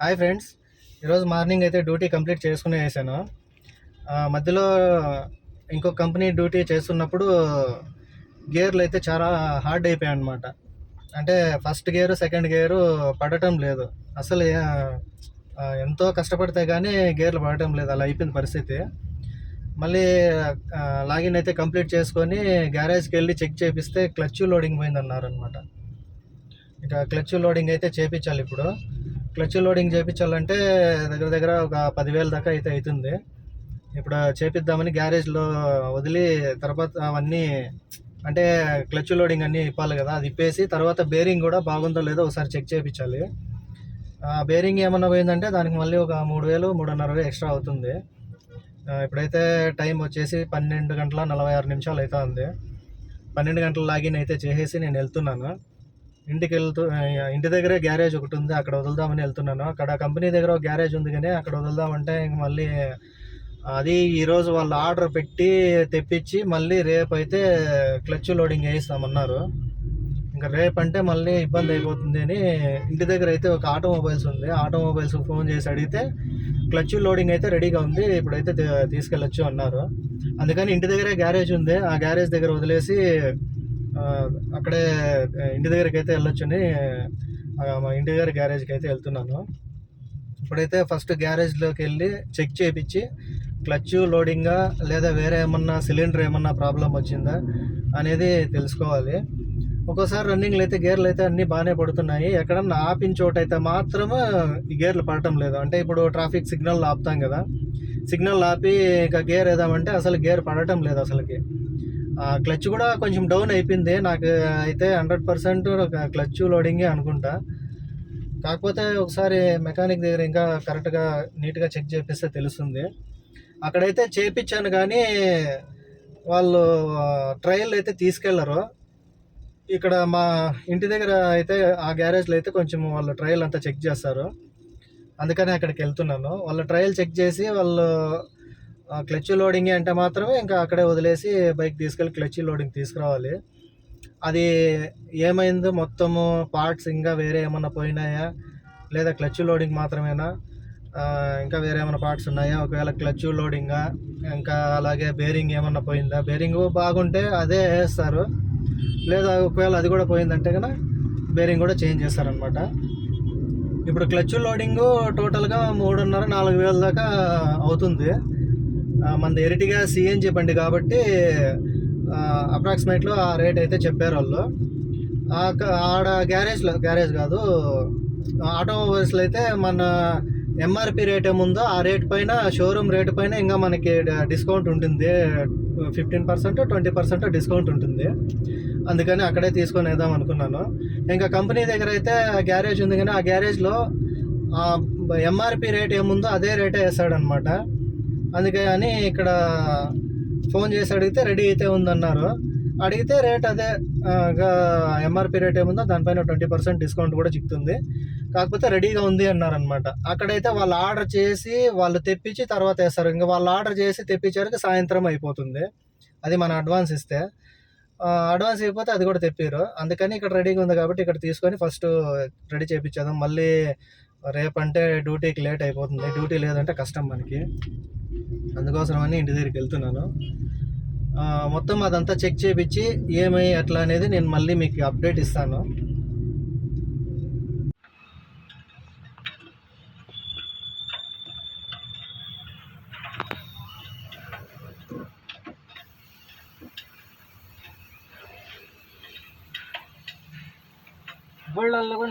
Hi friends. ఈరోజు morning అయితే duty complete చేసుకునే వేసాను. మధ్యలో ఇంకో కంపెనీ డ్యూటీ చేస్తున్నప్పుడు గేర్లు అయితే చాలా హార్డ్ అయిపోయాయి అనమాట అంటే ఫస్ట్ గేరు సెకండ్ గేరు పడటం లేదు. అసలు ఎంతో కష్టపడితే కానీ గేర్లు పడటం లేదు. అలా అయిపోయిన పరిస్థితి. మళ్ళీ లాగిన్ అయితే కంప్లీట్ చేసుకొని గ్యారేజ్కి వెళ్ళి చెక్ చేపిస్తే క్లచ్ లోడింగ్ పోయింది అనమాట ఇక క్లచ్ లోడింగ్ అయితే చేపించాలి ఇప్పుడు. క్లచ్ లోడింగ్ చేయించాలంటే దగ్గర దగ్గర ఒక పదివేల దాకా అయితే అవుతుంది. ఇప్పుడు చేపిద్దామని గ్యారేజ్లో వదిలి తర్వాత అవన్నీ అంటే క్లచ్ లోడింగ్ అన్నీ ఇప్పాలి కదా అది ఇప్పేసి తర్వాత బేరింగ్ కూడా బాగుందో లేదో ఒకసారి చెక్ చేయించాలి బేరింగ్ ఏమన్నా పోయిందంటే దానికి మళ్ళీ ఒక మూడు వేలు మూడున్నర వేలు ఎక్స్ట్రా అవుతుంది. ఇప్పుడైతే టైం వచ్చేసి పన్నెండు గంటల నలభై ఆరు నిమిషాలు అయితే ఉంది పన్నెండు గంటల లాగిన్ అయితే చేసేసి నేను వెళ్తున్నాను. ఇంటికి వెళ్తూ ఇంటి దగ్గరే గ్యారేజ్ ఒకటి ఉంది అక్కడ వదులుదామని వెళ్తున్నాను. అక్కడ కంపెనీ దగ్గర ఒక గ్యారేజ్ ఉంది కానీ అక్కడ వదులుదామంటే ఇంక మళ్ళీ అది ఈరోజు వాళ్ళు ఆర్డర్ పెట్టి తెప్పించి మళ్ళీ రేపు అయితే క్లచ్ లోడింగ్ వేయిస్తామన్నారు. ఇంకా రేపు అంటే మళ్ళీ ఇబ్బంది అయిపోతుంది అని ఇంటి దగ్గర అయితే ఒక ఆటోమొబైల్స్ ఉంది. ఆటోమొబైల్స్ ఫోన్ చేసి అడిగితే క్లచ్ లోడింగ్ అయితే రెడీగా ఉంది ఇప్పుడైతే తీసుకెళ్ళొచ్చు అన్నారు. అందుకని ఇంటి దగ్గరే గ్యారేజ్ ఉంది. ఆ గ్యారేజ్ దగ్గర వదిలేసి అక్కడే ఇంటి దగ్గరికి అయితే వెళ్ళొచ్చని మా ఇంటి దగ్గర గ్యారేజ్కి అయితే వెళ్తున్నాను. ఇప్పుడైతే ఫస్ట్ గ్యారేజ్లోకి వెళ్ళి చెక్ చేయించి క్లచ్ లోడింగా లేదా వేరే ఏమన్నా సిలిండర్ ఏమన్నా ప్రాబ్లం వచ్చిందా అనేది తెలుసుకోవాలి. ఒక్కోసారి రన్నింగ్లు అయితే గేర్లు అయితే అన్నీ బాగానే పడుతున్నాయి. ఎక్కడన్నా ఆపిన చోట అయితే మాత్రమే ఈ గేర్లు పడటం లేదు. అంటే ఇప్పుడు ట్రాఫిక్ సిగ్నల్ ఆపుతాం కదా. సిగ్నల్ ఆపి ఇంకా గేర్ వేద్దామంటే అసలు గేర్ పడటం లేదు అసలుకి. క్లచ్ కూడా కొంచెం డౌన్ అయిపోయింది. నాకు అయితే హండ్రెడ్ పర్సెంట్ క్లచ్ లోడింగే అనుకుంటా. కాకపోతే ఒకసారి మెకానిక్ దగ్గర ఇంకా కరెక్ట్గా నీట్గా చెక్ చేపిస్తే తెలుస్తుంది. అక్కడైతే చేపించాను కానీ వాళ్ళు ట్రయల్ అయితే తీసుకెళ్ళరు. ఇక్కడ మా ఇంటి దగ్గర అయితే ఆ గ్యారేజ్లో అయితే కొంచెం వాళ్ళు ట్రయల్ అంతా చెక్ చేస్తారు. అందుకని అక్కడికి వెళ్తున్నాను. వాళ్ళు ట్రయల్ చెక్ చేసి వాళ్ళు క్లచ్ లోడింగ్ అంటే మాత్రమే ఇంకా అక్కడే వదిలేసి బైక్ తీసుకెళ్ళి క్లచ్ లోడింగ్ తీసుకురావాలి. అది ఏమైందో? మొత్తము పార్ట్స్ ఇంకా వేరే ఏమన్నా పోయినాయా? లేదా క్లచ్ లోడింగ్ మాత్రమేనా? ఇంకా వేరే ఏమైనా పార్ట్స్ ఉన్నాయా? ఒకవేళ క్లచ్ లోడింగా ఇంకా అలాగే బేరింగ్ ఏమన్నా పోయిందా? బేరింగ్ బాగుంటే అదే వేస్తారు. లేదా ఒకవేళ అది కూడా పోయిందంటే కనుక బేరింగ్ కూడా చేంజ్ చేస్తారనమాట. ఇప్పుడు క్లచ్ లోడింగ్ టోటల్గా మూడున్నర నాలుగు వేల దాకా అవుతుంది. మన ఎరిటిగా సిఎన్జి బండి కాబట్టి అప్రాక్సిమేట్లో ఆ రేట్ అయితే చెప్పారు వాళ్ళు. ఆడ గ్యారేజ్లో గ్యారేజ్ కాదు ఆటోమొబైల్స్లో అయితే మన ఎంఆర్పి రేట్ ఏముందో ఆ రేట్ పైన షోరూమ్ రేట్ పైన ఇంకా మనకి డిస్కౌంట్ ఉంటుంది. Fifteen percent twenty percent discount ఉంటుంది. అందుకని అక్కడే తీసుకొని వేద్దాం అనుకున్నాను. ఇంకా కంపెనీ దగ్గర అయితే గ్యారేజ్ ఉంది కానీ ఆ గ్యారేజ్లో ఎంఆర్పి రేట్ ఏముందో అదే రేటే వేస్తాడనమాట అందుకని ఇక్కడ ఫోన్ చేసి అడిగితే రెడీ అయితే ఉందన్నారు. అడిగితే రేట్ అదే ఎంఆర్పి రేట్ ఏముందో దానిపైన ట్వంటీ పర్సెంట్ డిస్కౌంట్ కూడా చిక్కుతుంది. కాకపోతే రెడీగా ఉంది అన్నారనమాట అక్కడైతే వాళ్ళు ఆర్డర్ చేసి వాళ్ళు తెప్పించి తర్వాత వేస్తారు. ఇంకా వాళ్ళు ఆర్డర్ చేసి తెప్పించారికి సాయంత్రం అయిపోతుంది. అది మన అడ్వాన్స్ ఇస్తే. అడ్వాన్స్ అయిపోతే అది కూడా తెప్పారు. అందుకని ఇక్కడ రెడీగా ఉంది కాబట్టి ఇక్కడ తీసుకొని ఫస్ట్ రెడీ చేయించేద్దాం మళ్ళీ రేపంటే డ్యూటీకి లేట్ అయిపోతుంది. డ్యూటీ లేదంటే కష్టం మనకి. అందుకోసమని ఇంటి దగ్గరికి వెళ్తున్నాను. మొత్తం అదంతా చెక్ చేయించి ఏమై అట్లా అనేది నేను మళ్ళీ మీకు అప్డేట్ ఇస్తాను. బళ్ళల్లో కూడా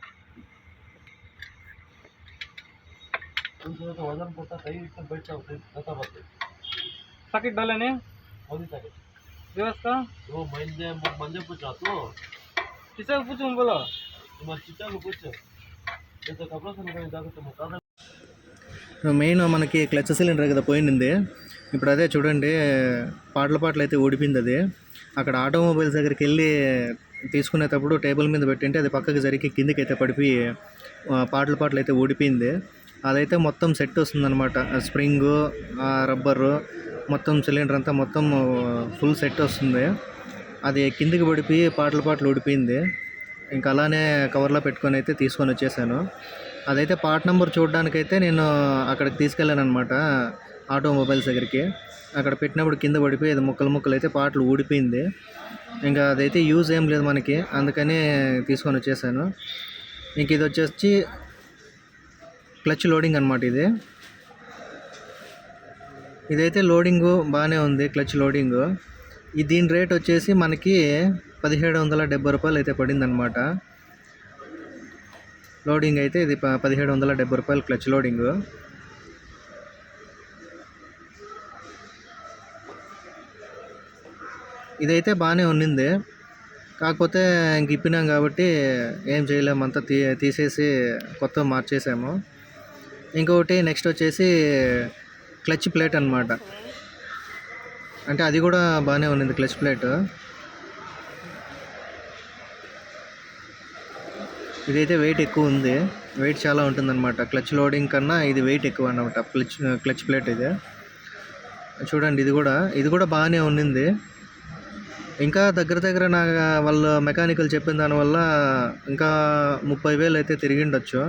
उसमें तो वजन पड़ता सही इससे बैठता उसे बता बता सकिट डाले ने कौन सा है व्यवस्था वो मंजे मंजे पूछा तो किसे पूछूं बोलो तुम्हारे चिचा को पूछ ఇంత కపడ సమయం దాకా ముఖాన మెయిన్ మనకి క్లచ్ సిలిండర్ కదా పోయింది ఇప్పుడు అదే చూడండి పాటల పాటలు అయితే ఊడిపోయింది అది అక్కడ ఆటోమొబైల్స్ దగ్గరికి వెళ్ళి తీసుకునేటప్పుడు టేబుల్ మీద పెట్టింటే అది పక్కకి జరిగి కిందికి అయితే పడిపోయి ఆ, పాటల పాటలు అయితే ఊడిపోయింది అదైతే మొత్తం సెట్ వస్తుందన్నమాట. స్ప్రింగు రబ్బరు మొత్తం సిలిండర్ అంతా మొత్తం ఫుల్ సెట్ వస్తుంది. అది కిందికి పడిపోయి పాటల పాటలు ఊడిపోయింది. ఇంకా అలానే కవర్లో పెట్టుకొని అయితే తీసుకొని వచ్చేసాను. అదైతే పార్ట్ నెంబర్ చూడడానికైతే నేను అక్కడికి తీసుకెళ్ళాను అనమాట ఆటోమొబైల్స్ దగ్గరికి. అక్కడ పెట్టినప్పుడు కింద పడిపోయి అది ముక్కలు ముక్కలు అయితే పాటలు ఊడిపోయింది. ఇంకా అదైతే యూజ్ ఏం లేదు మనకి అందుకని తీసుకొని వచ్చేసాను. ఇంక ఇది వచ్చేసి క్లచ్ లోడింగ్ అనమాట ఇది. ఇదైతే లోడింగు బాగానే ఉంది క్లచ్ లోడింగు. ఈ దీని రేట్ వచ్చేసి మనకి పదిహేడు వందల డెబ్బై రూపాయలు అయితే పడిందనమాట లోడింగ్ అయితే ఇది పదిహేడు వందల డెబ్బై రూపాయలు క్లచ్ లోడింగ్. ఇదైతే బాగానే ఉన్నింది. కాకపోతే ఇంక ఇప్పినాం కాబట్టి ఏం చేయలేము అంతా తీ తీసేసి కొత్త మార్చేసాము. ఇంకొకటి నెక్స్ట్ వచ్చేసి క్లచ్ ప్లేట్ అన్నమాట. అంటే అది కూడా బాగానే ఉన్నింది క్లచ్ ప్లేట్. ఇదైతే వెయిట్ ఎక్కువ ఉంది. వెయిట్ చాలా ఉంటుందన్నమాట. క్లచ్ లోడింగ్ కన్నా ఇది వెయిట్ ఎక్కువ అనమాట క్లచ్ క్లచ్ ప్లేట్ ఇది. చూడండి ఇది కూడా. ఇది కూడా బాగానే ఉన్నింది. ఇంకా దగ్గర దగ్గర నా వాళ్ళ మెకానికల్ చెప్పిన దానివల్ల ఇంకా ముప్పై వేలు అయితే తిరిగిండొచ్చు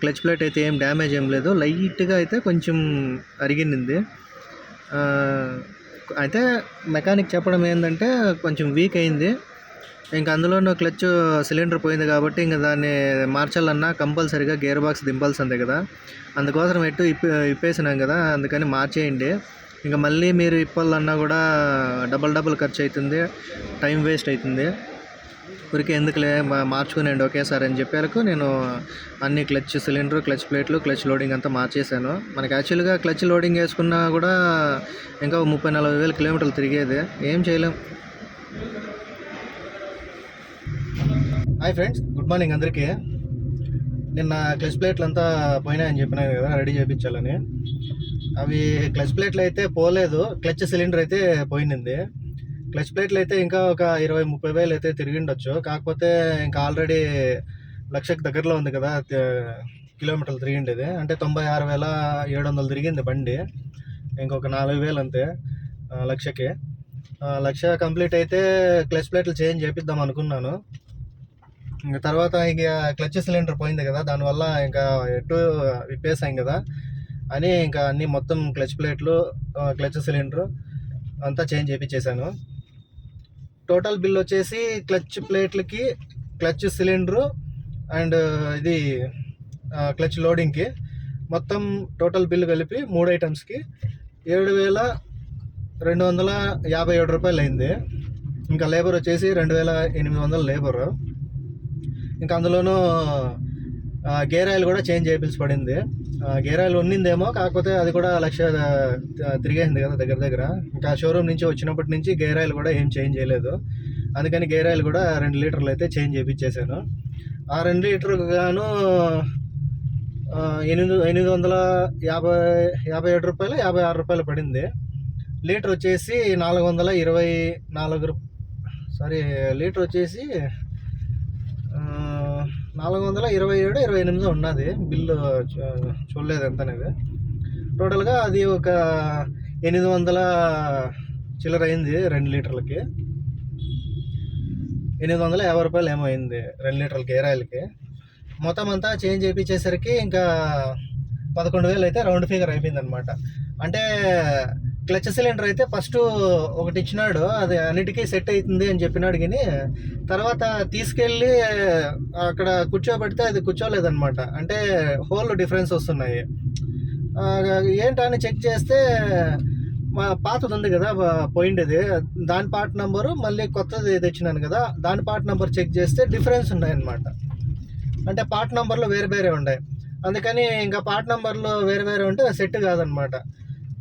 క్లచ్ ప్లేట్ అయితే ఏం డ్యామేజ్ ఏం లేదు. లైట్గా అయితే కొంచెం అరిగింది. అయితే మెకానిక్ చెప్పడం ఏంటంటే కొంచెం వీక్ అయింది. ఇంకా అందులోనూ క్లచ్ సిలిండర్ పోయింది కాబట్టి ఇంకా దాన్ని మార్చాలన్నా కంపల్సరీగా గేర్ బాక్స్ దింపాల్సిందే కదా. అందుకోసం ఎటు ఇప్పి ఇప్పేసినాం కదా అందుకని మార్చేయండి. ఇంకా మళ్ళీ మీరు ఇప్పాలన్నా కూడా డబల్ డబుల్ ఖర్చు అవుతుంది టైం వేస్ట్ అవుతుంది ఊరికే ఎందుకులే మా- ఒకేసారి అని చెప్పారు నేను అన్ని క్లచ్ సిలిండర్ క్లచ్ ప్లేట్లు క్లచ్ లోడింగ్ అంతా మార్చేశాను. మనకి యాక్చువల్గా క్లచ్ లోడింగ్ వేసుకున్నా కూడా ఇంకా ముప్పై నలభై వేల కిలోమీటర్లు తిరిగేది. ఏం చేయలేం. హాయ్ ఫ్రెండ్స్ గుడ్ మార్నింగ్ అందరికీ. నిన్న క్లచ్ ప్లేట్లు అంతా పోయినాయని చెప్పినా కదా రెడీ చేయించాలని అవి క్లచ్ ప్లేట్లు అయితే పోలేదు క్లచ్ సిలిండర్ అయితే పోయింది. క్లచ్ ప్లేట్లు అయితే ఇంకా ఒక ఇరవై ముప్పై వేలు అయితే తిరిగిండొచ్చు కాకపోతే ఇంకా ఆల్రెడీ లక్షకు దగ్గరలో ఉంది కదా కిలోమీటర్లు తిరిగిండేది అంటే తొంభై ఆరు వేల ఏడు వందలు తిరిగింది బండి. ఇంకొక నాలుగు వేలు అంతే లక్షకి. లక్ష కంప్లీట్ అయితే క్లచ్ ప్లేట్లు చేంజ్ చేపిద్దాం అనుకున్నాను. ఇంకా తర్వాత ఇక క్లచ్ సిలిండర్ పోయింది కదా దానివల్ల ఇంకా ఎటు విప్పేసాం కదా అని ఇంకా అన్ని మొత్తం క్లచ్ ప్లేట్లు క్లచ్ సిలిండర్ అంతా చేంజ్ చేయించేసాను టోటల్ బిల్ వచ్చేసి క్లచ్ ప్లేట్లకి క్లచ్ సిలిండరు అండ్ uh, ఇది uh, క్లచ్ లోడింగ్కి. మొత్తం టోటల్ బిల్ కలిపి మూడు ఐటమ్స్కి ఏడు వేల రెండు వందల యాభై ఏడు రూపాయలు అయింది ఇంకా లేబర్ వచ్చేసి రెండు వేల ఎనిమిది వందల లేబరు. ఇంకా అందులోనూ గేర్ ఆయిల్ కూడా చేంజ్ చేయించి పడింది గేర్ ఆయిల్ ఉన్నిందేమో కాకపోతే అది కూడా లక్ష తిరిగేసింది కదా దగ్గర దగ్గర. ఇంకా షోరూమ్ నుంచి వచ్చినప్పటి నుంచి గేర్ ఆయిల్ కూడా ఏం చేంజ్ చేయలేదు. అందుకని గేర్ ఆయిల్ కూడా రెండు లీటర్లు అయితే చేంజ్ చేయించేసాను ఆ రెండు లీటర్కి గాను ఎనిమిది ఎనిమిది వందల యాభై యాభై ఏడు రూపాయలు యాభై ఆరు రూపాయలు పడింది. లీటర్ వచ్చేసి నాలుగు వందల ఇరవై నాలుగు సారీ లీటర్ వచ్చేసి నాలుగు వందల ఇరవై ఏడు ఇరవై ఎనిమిది ఉన్నది. బిల్లు చూడలేదు ఎంత అనేది టోటల్గా అది ఒక ఎనిమిది వందల చిల్లర అయింది రెండు లీటర్లకి. ఎనిమిది వందల యాభై రూపాయలు ఏమో అయింది రెండు లీటర్లకి గేర్ ఆయిల్కి మొత్తం అంతా చేంజ్ చేయించేసరికి ఇంకా పదకొండు వేలు అయితే రౌండ్ ఫిగర్ అయిపోయింది అనమాట అంటే క్లచ్ సిలిండర్ అయితే ఫస్ట్ ఒకటి ఇచ్చినాడు అది అన్నిటికీ సెట్ అవుతుంది అని చెప్పినాడు కానీ తర్వాత తీసుకెళ్ళి అక్కడ కూర్చోబెడితే అది కూర్చోలేదనమాట అంటే హోల్ డిఫరెన్స్ వస్తున్నాయి. ఏంటని చెక్ చేస్తే మా పాతది ఉంది కదా పోయిండేది. దాని పార్ట్ నెంబరు మళ్ళీ కొత్తది తెచ్చినాను కదా దాని పార్ట్ నెంబర్ చెక్ చేస్తే డిఫరెన్స్ ఉన్నాయన్నమాట. అంటే పార్ట్ నెంబర్లు వేరే వేరే ఉన్నాయి అందుకని ఇంకా పార్ట్ నెంబర్లు వేరే వేరే ఉంటే సెట్ కాదనమాట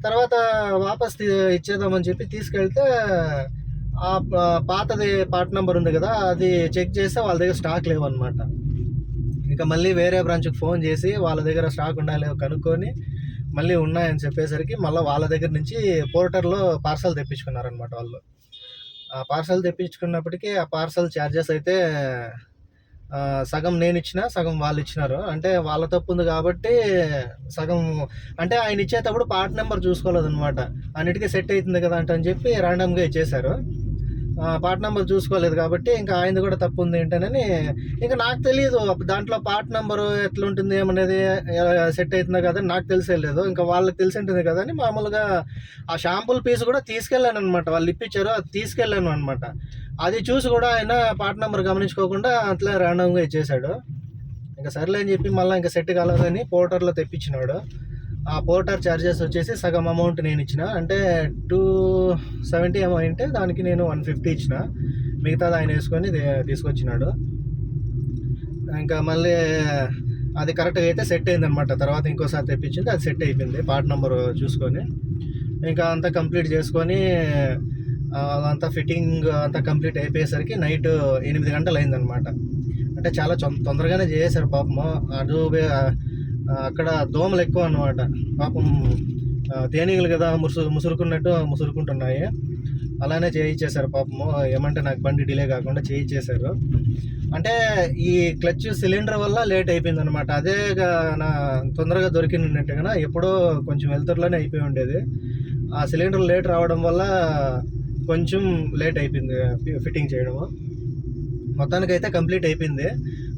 తర్వాత వాపస్ తీ- ఇచ్చేద్దామని చెప్పి తీసుకెళ్తే ఆ పాతది పార్ట్ నెంబర్ ఉంది కదా అది చెక్ చేస్తే వాళ్ళ దగ్గర స్టాక్ లేవన్నమాట. ఇంకా మళ్ళీ వేరే బ్రాంచ్కి ఫోన్ చేసి వాళ్ళ దగ్గర స్టాక్ ఉండాలి కనుక్కొని మళ్ళీ ఉన్నాయని చెప్పేసరికి మళ్ళీ వాళ్ళ దగ్గర నుంచి పోర్టర్లో పార్సల్ తెప్పించుకున్నారనమాట వాళ్ళు. ఆ పార్సల్ తెప్పించుకున్నప్పటికీ ఆ పార్సల్ ఛార్జెస్ అయితే సగం నేను ఇచ్చిన సగం వాళ్ళు ఇచ్చినారు అంటే వాళ్ళ తప్పు ఉంది కాబట్టి సగం అంటే ఆయన ఇచ్చేటప్పుడు పార్ట్ నెంబర్ చూసుకోలేదు అనమాట అన్నిటికీ సెట్ అవుతుంది కదా అంటే అని చెప్పి ర్యాండమ్గా ఇచ్చేశారు. పార్ట్ నెంబర్ చూసుకోలేదు కాబట్టి ఇంకా ఆయనది కూడా తప్పు ఉంది ఏంటనని ఇంకా నాకు తెలియదు దాంట్లో పార్ట్ నెంబర్ ఎట్లా ఉంటుంది ఏమనేది సెట్ అవుతుందో కదా నాకు తెలిసేలేదు ఇంకా వాళ్ళకి తెలిసి ఉంటుంది కదా అని మామూలుగా ఆ షాంపూల్ పీస్ కూడా తీసుకెళ్ళాను అనమాట వాళ్ళు ఇప్పించారు అది తీసుకెళ్ళాను అనమాట అది చూసి కూడా ఆయన పార్ట్ నెంబర్ గమనించుకోకుండా అట్లా ర్యాండమ్గా ఇచ్చేసాడు ఇంకా సర్లే అని చెప్పి మళ్ళీ ఇంకా సెట్ కాలేదని పోర్టర్లో తెప్పించినాడు. ఆ పోర్టర్ ఛార్జెస్ వచ్చేసి సగం అమౌంట్ నేను ఇచ్చిన. అంటే టూ సెవెంటీ ఏమో అంటే దానికి నేను వన్ ఫిఫ్టీ ఇచ్చిన. మిగతాది ఆయన వేసుకొని తీసుకొచ్చినాడు. ఇంకా మళ్ళీ అది కరెక్ట్గా అయితే సెట్ అయింది అనమాట తర్వాత ఇంకోసారి తెప్పించింది అది సెట్ అయిపోయింది. పార్ట్ నెంబర్ చూసుకొని. ఇంకా అంతా కంప్లీట్ చేసుకొని అంతా అదంతా ఫిట్టింగ్ అంతా కంప్లీట్ అయిపోయేసరికి నైట్ ఎనిమిది గంటలు అయిందనమాట అంటే చాలా తొందరగానే చేసేసారు పాపము. అటు అక్కడ దోమలు ఎక్కువ అనమాట పాపం ఆ, తేనీగలు కదా ముసు ముసురుకున్నట్టు ముసురుకుంటున్నాయి. అలానే చేయించేశారు పాపము. ఏమంటే నాకు బండి డిలే కాకుండా చేయించేశారు అంటే ఈ క్లచ్ సిలిండర్ వల్ల లేట్ అయిపోయింది అనమాట అదే నా తొందరగా దొరికినట్టుగా ఎప్పుడో కొంచెం వెళ్తురులోనే అయిపోయి ఉండేది. ఆ సిలిండర్ లేట్ రావడం వల్ల కొంచెం లేట్ అయిపోయింది ఫిట్టింగ్ చేయడము. మొత్తానికి అయితే కంప్లీట్ అయిపోయింది.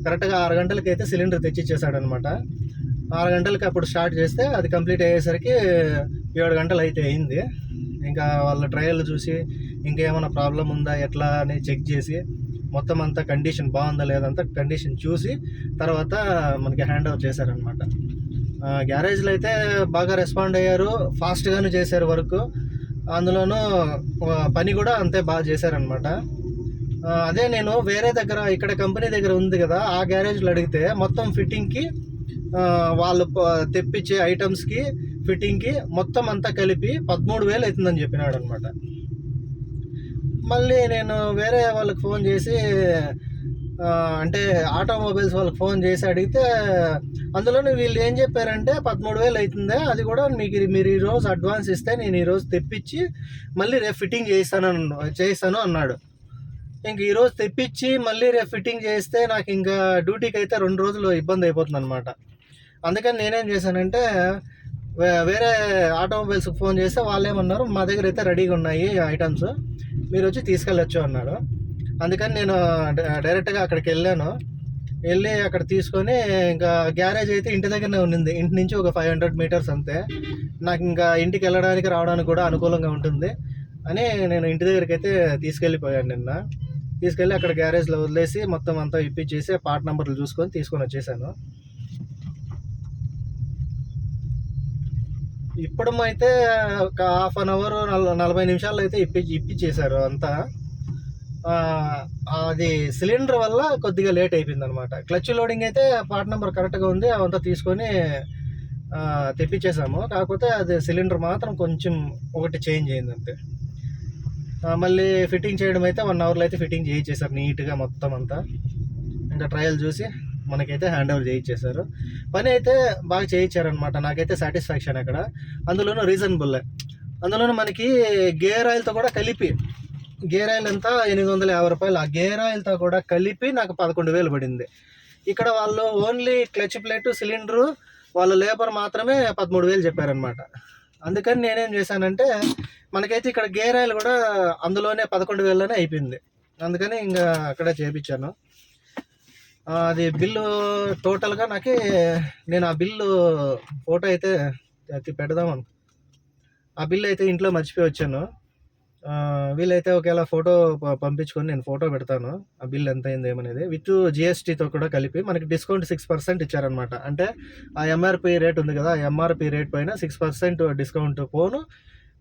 కరెక్ట్గా ఆరు గంటలకైతే సిలిండర్ తెచ్చిచ్చేసాడనమాట ఆరు గంటలకి అప్పుడు స్టార్ట్ చేస్తే అది కంప్లీట్ అయ్యేసరికి ఏడు గంటలు అయితే అయింది. ఇంకా వాళ్ళ ట్రయల్ చూసి ఇంకేమైనా ప్రాబ్లం ఉందా ఎట్లా అని చెక్ చేసి మొత్తం అంతా కండిషన్ బాగుందా లేదంతా కండిషన్ చూసి తర్వాత మనకి హ్యాండ్ ఓవర్ చేశారనమాట గ్యారేజ్లో అయితే బాగా రెస్పాండ్ అయ్యారు ఫాస్ట్గానే చేశారు వర్క్ అందులోనూ పని కూడా అంతే బాగా చేశారనమాట అదే నేను వేరే దగ్గర ఇక్కడ కంపెనీ దగ్గర ఉంది కదా ఆ గ్యారేజ్లో అడిగితే మొత్తం ఫిట్టింగ్కి వాళ్ళు తెప్పించే ఐటమ్స్కి ఫిట్టింగ్కి మొత్తం అంతా కలిపి పదమూడు వేలు అవుతుందని చెప్పినాడు అనమాట మళ్ళీ నేను వేరే వాళ్ళకి ఫోన్ చేసి అంటే ఆటోమొబైల్స్ వాళ్ళకి ఫోన్ చేసి అడిగితే అందులోనే వీళ్ళు ఏం చెప్పారంటే పదమూడు వేలు అవుతుందే అది కూడా మీకు మీరు ఈరోజు అడ్వాన్స్ ఇస్తే నేను ఈరోజు తెప్పించి మళ్ళీ రేపు ఫిట్టింగ్ చేస్తాను చేస్తాను చేయిస్తాను అన్నాడు. ఇంక ఈరోజు తెప్పించి మళ్ళీ రేపు ఫిట్టింగ్ చేస్తే నాకు ఇంకా డ్యూటీకి అయితే రెండు రోజులు ఇబ్బంది అయిపోతుంది అనమాట అందుకని నేనేం చేశానంటే వే- వేరే ఆటోమొబైల్స్కి ఫోన్ చేస్తే వాళ్ళు ఏమన్నారు మా దగ్గర అయితే రెడీగా ఉన్నాయి ఐటమ్స్ మీరు వచ్చి తీసుకెళ్ళొచ్చు అన్నారు అందుకని నేను డైరెక్ట్గా అక్కడికి వెళ్ళాను. వెళ్ళి అక్కడ తీసుకొని ఇంకా గ్యారేజ్ అయితే ఇంటి దగ్గరనే ఉన్నింది. ఇంటి నుంచి ఒక ఫైవ్ హండ్రెడ్ మీటర్స్ అంతే. నాకు ఇంకా ఇంటికి వెళ్ళడానికి రావడానికి కూడా అనుకూలంగా ఉంటుంది అని నేను ఇంటి దగ్గరికి అయితే తీసుకెళ్ళిపోయాను నిన్న. తీసుకెళ్ళి అక్కడ గ్యారేజ్లో వదిలేసి మొత్తం అంతా ఇప్పించేసి పార్ట్ నెంబర్లు చూసుకొని తీసుకొని వచ్చేసాను. ఇప్పుడు అయితే ఒక హాఫ్ అన్ అవర్ నలభై నిమిషాల్లో అయితే ఇప్పి ఇప్పించేశారు అంతా. అది సిలిండర్ వల్ల కొద్దిగా లేట్ అయిపోయింది అనమాట క్లచ్ లోడింగ్ అయితే పార్ట్ నెంబర్ కరెక్ట్గా ఉంది అవంతా తీసుకొని తెప్పించేసాము కాకపోతే అది సిలిండర్ మాత్రం కొంచెం ఒకటి చేంజ్ అయింది అంతే. మళ్ళీ ఫిట్టింగ్ చేయడం అయితే వన్ అవర్లో అయితే ఫిట్టింగ్ చేయించేశారు నీట్గా మొత్తం అంతా. ఇంకా ట్రయల్ చూసి మనకైతే హ్యాండ్ ఓవర్ చేయించేశారు పని అయితే బాగా చేయించారనమాట నాకైతే సాటిస్ఫాక్షన్ అక్కడ. అందులోనూ రీజనబుల్ అందులోనూ మనకి గేర్ ఆయిల్తో కూడా కలిపి గేర్ ఆయిల్ ఎంత? ఎనిమిది వందల యాభై రూపాయలు. ఆ గేర్ ఆయిల్తో కూడా కలిపి నాకు పదకొండు వేలు పడింది. ఇక్కడ వాళ్ళు ఓన్లీ క్లచ్ ప్లేటు సిలిండరు వాళ్ళ లేబర్ మాత్రమే పదమూడు వేలు చెప్పారనమాట అందుకని నేనేం చేశానంటే మనకైతే ఇక్కడ గేర్ ఆయిల్ కూడా అందులోనే పదకొండు వేలలోనే అయిపోయింది. అందుకని ఇంకా అక్కడే చేయించాను అది బిల్లు టోటల్గా నాకు నేను ఆ బిల్లు ఫోటో అయితే అది పెడదాం ఆ బిల్లు అయితే ఇంట్లో మర్చిపోయి వచ్చాను. వీలైతే ఒకవేళ ఫోటో పంపించుకొని నేను ఫోటో పెడతాను ఆ బిల్ ఎంత అయింది ఏమనేది. విత్ జిఎస్టీతో కూడా కలిపి మనకి డిస్కౌంట్ సిక్స్ పర్సెంట్ ఇచ్చారనమాట. అంటే ఆ ఎంఆర్పి రేట్ ఉంది కదా ఆ ఎంఆర్పి రేట్ పైన సిక్స్ పర్సెంట్ డిస్కౌంట్ పోను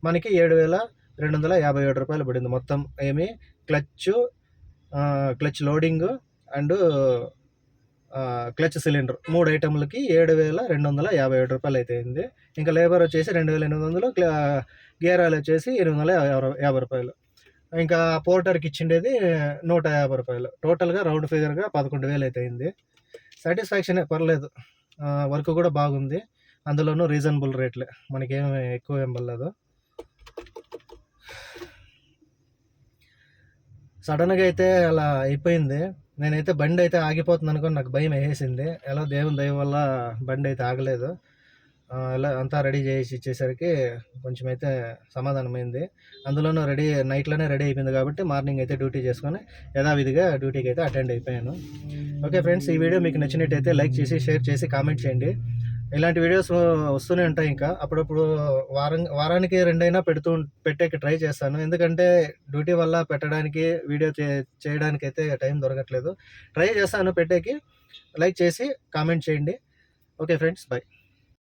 మనకి ఏడు వేల రెండు వందల యాభై ఏడు రూపాయలు పడింది మొత్తం. ఏమి? Clutch clutch loading and clutch cylinder. మూడు ఐటెంలకి ఏడు వేల రెండు వందల యాభై ఏడు రూపాయలు అయితే అయింది ఇంకా లేబర్ వచ్చేసి రెండు వేల ఎనిమిది వందలు గేర్ ఆయిల్ వచ్చేసి ఎనిమిది వందల యాభై యాభై రూపాయలు. ఇంకా పోర్టర్కి ఇచ్చిండేది నూట యాభై రూపాయలు. టోటల్గా రౌండ్ ఫిగర్గా పదకొండు వేలు అయితే అయింది సాటిస్ఫాక్షనే పర్లేదు. వర్క్ కూడా బాగుంది. అందులోనూ రీజనబుల్ రేట్లే. మనకేమి ఎక్కువ ఏం పర్లేదు. సడన్గా అయితే అలా అయిపోయింది. నేనైతే బండి అయితే ఆగిపోతుంది అనుకొని నాకు భయం వేసేసింది ఎలా దేవుని దయ వల్ల బండి అయితే ఆగలేదు. ఎలా అంతా రెడీ చేసి ఇచ్చేసరికి కొంచెం అయితే సమాధానమైంది. అందులోనూ రెడీ నైట్లోనే రెడీ అయిపోయింది కాబట్టి మార్నింగ్ అయితే డ్యూటీ చేసుకొని యథావిధిగా డ్యూటీకి అయితే అటెండ్ అయిపోయాను. ఓకే ఫ్రెండ్స్ ఈ వీడియో మీకు నచ్చినట్టయితే లైక్ చేసి షేర్ చేసి కామెంట్ చేయండి. ఇలాంటి వీడియోస్ వస్తూనే ఉంటాయి ఇంకా. అప్పుడప్పుడు వారం వారానికి రెండైనా పెడుతూ పెట్టేకి ట్రై చేస్తాను. ఎందుకంటే డ్యూటీ వల్ల పెట్టడానికి వీడియో చే చేయడానికి అయితే టైం దొరకట్లేదు. ట్రై చేస్తాను పెట్టేకి. లైక్ చేసి కామెంట్ చేయండి. Okay friends bye